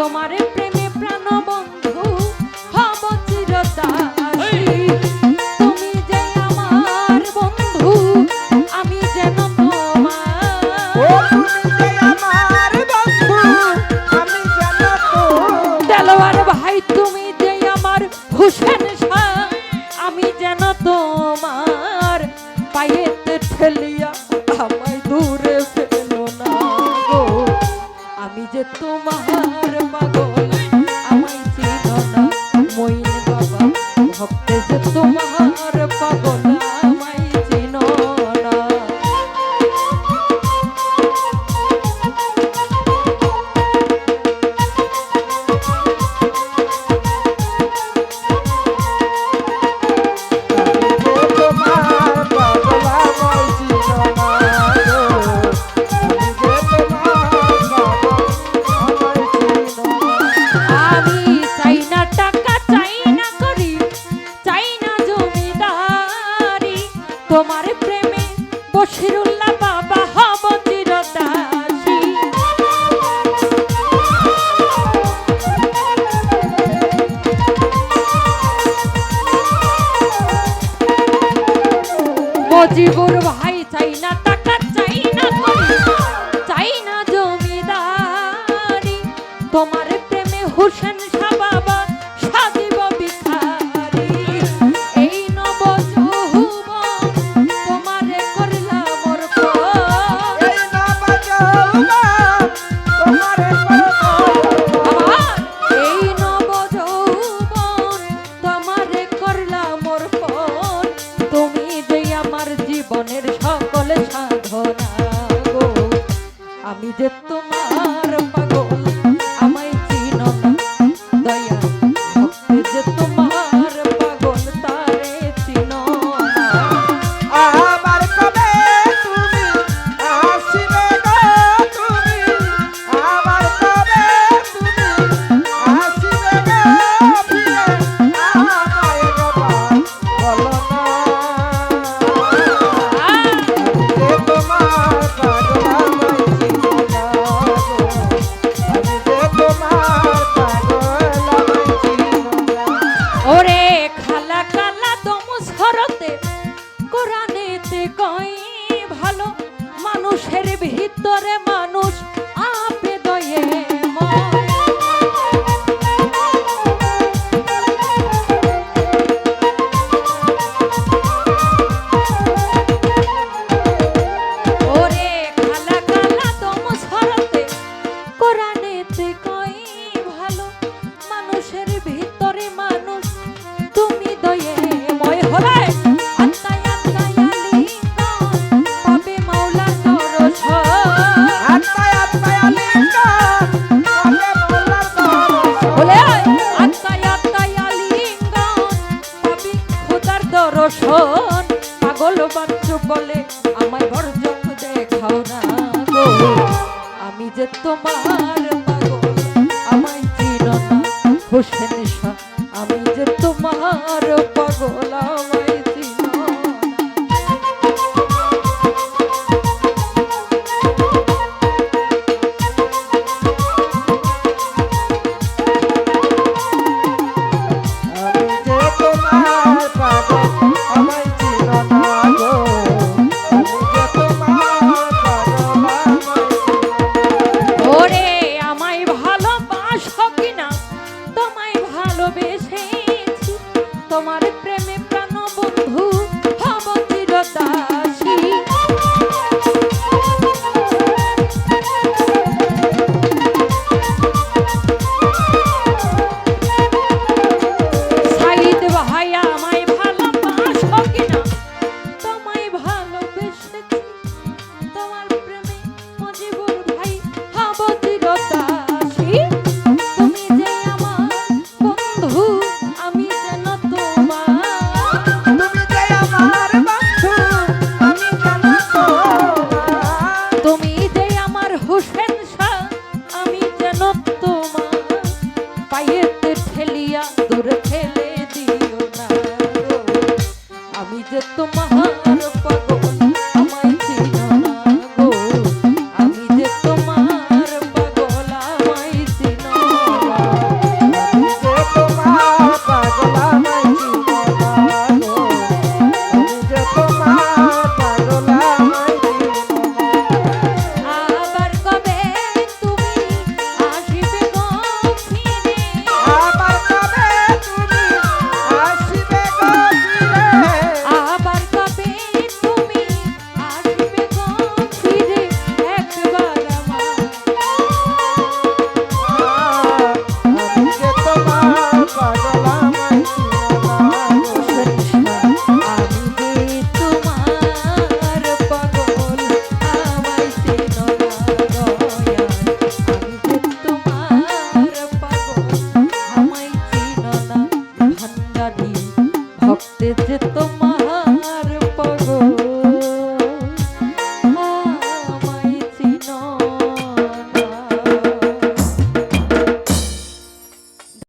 তোমারে যে তোমার মা নিজের তুমি ভালো মানুষের ভিতরে মানুষ আমি বলবান বলে আমায় বড় চোখ দেখাও না গো। আমি যে তোমার আমায় চিনো হোসেন যে তোমার যে তোমার